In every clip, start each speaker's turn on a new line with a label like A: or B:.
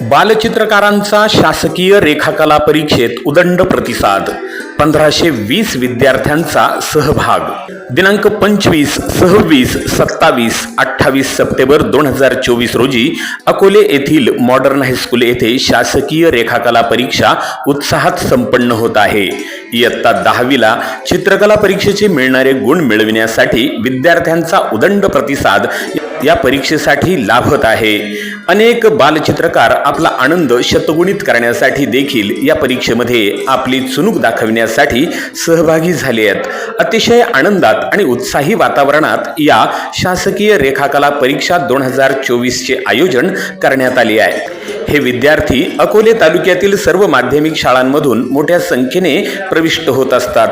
A: बालचित्रकारांचा शासकीय रेखाकला परीक्षेत उदंड प्रतिसाद. पंधराशे वीस विद्यार्थ्यांचा सहभाग. दिनांक पंचवीस सव्वीस सत्तावीस अठ्ठावीस सप्टेंबर दोन हजार चोवीस रोजी अकोले येथील मॉडर्न हायस्कूल येथे शासकीय रेखाकला परीक्षा उत्साहात संपन्न होत आहे. इयत्ता दहावीला चित्रकला परीक्षेचे मिळणारे गुण मिळविण्यासाठी विद्यार्थ्यांचा उदंड प्रतिसाद या परीक्षेसाठी लाभत आहे. अनेक बालचित्रकार आपला आनंद शतगुणित करण्यासाठी देखील या परीक्षेमध्ये आपली चुणूक दाखविण्यासाठी सहभागी झाले आहेत. अतिशय आनंदात आणि उत्साही वातावरणात या शासकीय रेखाकला परीक्षा दोन हजार चोवीसचे आयोजन करण्यात आले आहे. हे विद्यार्थी अकोले तालुक्यातील सर्व माध्यमिक शाळांमधून मोठ्या संख्येने प्रविष्ट होत असतात.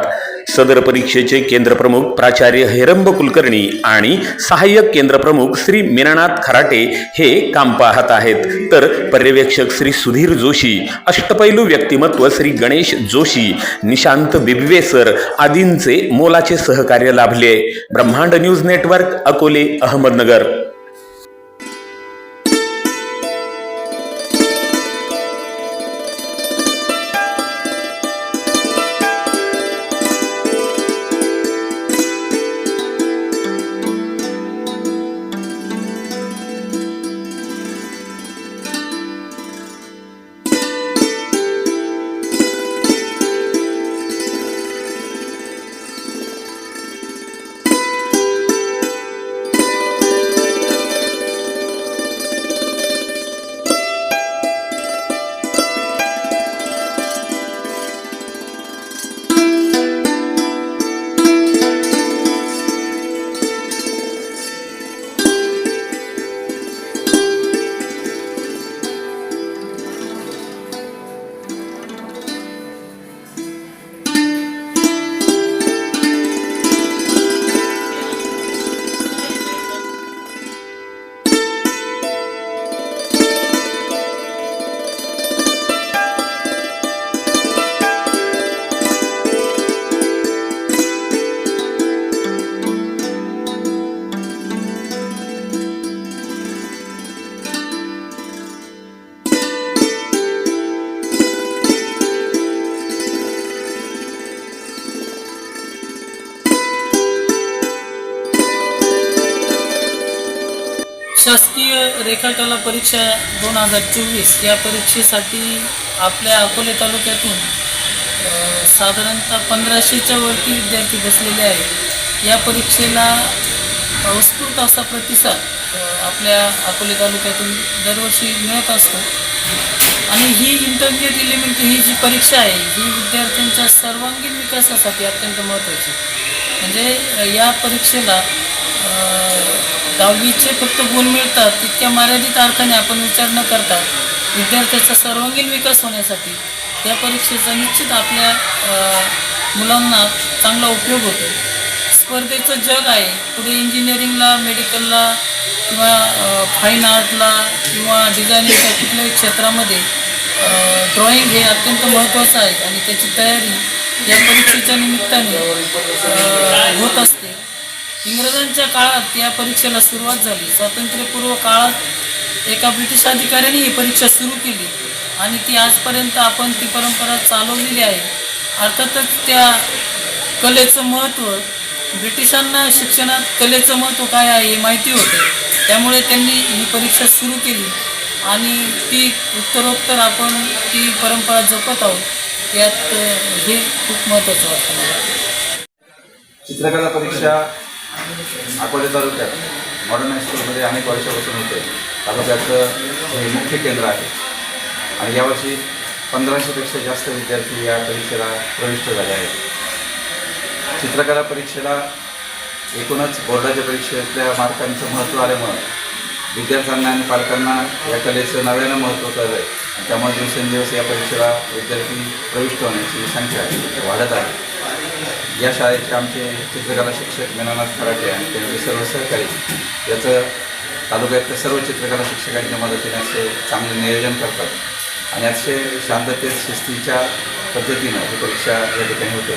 A: सदर परीक्षेचे केंद्रप्रमुख प्राचार्य हेरंब कुलकर्णी आणि सहाय्यक केंद्रप्रमुख श्री मीनानाथ खराटे हे काम पाहत आहेत. तर पर्यवेक्षक श्री सुधीर जोशी अष्टपैलू व्यक्तिमत्व श्री गणेश जोशी निशांत बिबवे सर आदींचे मोलाचे सहकार्य लाभले. ब्रह्मांड न्यूज नेटवर्क अकोले अहमदनगर.
B: शासकीय रेखाटला परीक्षा दोन हजार चोवीस या परीक्षेसाठी आपल्या अकोले तालुक्यातून साधारणतः पंधराशेच्या वरती विद्यार्थी बसलेले आहेत. या परीक्षेला उत्स्फूर्त असा प्रतिसाद आपल्या अकोले तालुक्यातून दरवर्षी मिळत असतो. आणि ही इंटरमिजिएट इलिमेंट ही जी परीक्षा आहे ही विद्यार्थ्यांच्या सर्वांगीण विकासासाठी अत्यंत महत्त्वाची. म्हणजे या परीक्षेला दहावीचे फक्त गुण मिळतात तितक्या मर्यादित अर्थाने आपण विचार न करता विद्यार्थ्याचा सर्वांगीण विकास होण्यासाठी त्या परीक्षेचा निश्चित आपल्या मुलांना चांगला उपयोग होतो. स्पर्धेचं जग आहे. पुढे इंजिनिअरिंगला मेडिकलला किंवा फाईन आर्टला किंवा डिझायनिंगच्या कुठल्याही क्षेत्रामध्ये ड्रॉइंग हे अत्यंत महत्त्वाचं आहे आणि त्याची तयारी या परीक्षेच्या निमित्ताने होत असते. इंग्रजांच्या काळात या परीक्षेला सुरुवात झाली. स्वातंत्र्यपूर्व काळात एका ब्रिटिश अधिकाऱ्याने ही परीक्षा सुरू केली आणि ती आजपर्यंत आपण ती परंपरा चालवलेली आहे. अर्थातच त्या कलेचं महत्त्व ब्रिटिशांना शिक्षणात कलेचं महत्त्व काय आहे हे माहिती होतं. त्यामुळे त्यांनी ही परीक्षा सुरू केली आणि ती उत्तरोत्तर आपण ती परंपरा जपत आहोत. यात हे खूप महत्त्वाचं वाटतं मला.
C: चित्रकला परीक्षा अकोले तालुक्यात मॉडर्न हायस्कूलमध्ये अनेक वर्षापासून होते तालुक्याचं हे मुख्य केंद्र आहे. आणि यावर्षी पंधराशेपेक्षा जास्त विद्यार्थी या परीक्षेला प्रविष्ट झाले आहेत. चित्रकला परीक्षेला एकूणच बोर्डाच्या परीक्षेतल्या मार्कांचं महत्त्व आल्यामुळं विद्यार्थ्यांना आणि पालकांना या कलेचं नव्यानं महत्त्व कळलं आहे त्यामुळे दिवसेंदिवस या परीक्षेला विद्यार्थी प्रविष्ट होण्याची संख्या वाढत आहे. या शाळेचे आमचे चित्रकला शिक्षक मेनानाथ खराटे आणि त्यांचे सर्व सहकारी याचं तालुक्यातल्या सर्व चित्रकला शिक्षकांच्या मदतीने असे चांगले नियोजन करतात. आणि अतिशय शांततेत शिस्तीच्या पद्धतीनं ही परीक्षा या ठिकाणी होते.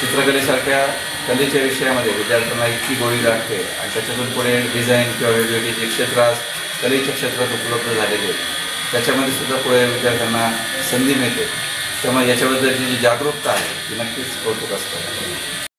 C: चित्रकलेसारख्या कलेच्या विषयामध्ये विद्यार्थ्यांना इतकी गोळी लागते आणि त्याच्यातून पुढे डिझाईन किंवा वेगवेगळी जे क्षेत्र कलेच्या क्षेत्रात उपलब्ध झालेले आहेत. त्याच्यामध्ये सुद्धा पुढे विद्यार्थ्यांना संधी मिळते. त्यामुळे याच्याबद्दलची जी जागरूकता आहे ती नक्कीच कौतुक असतं.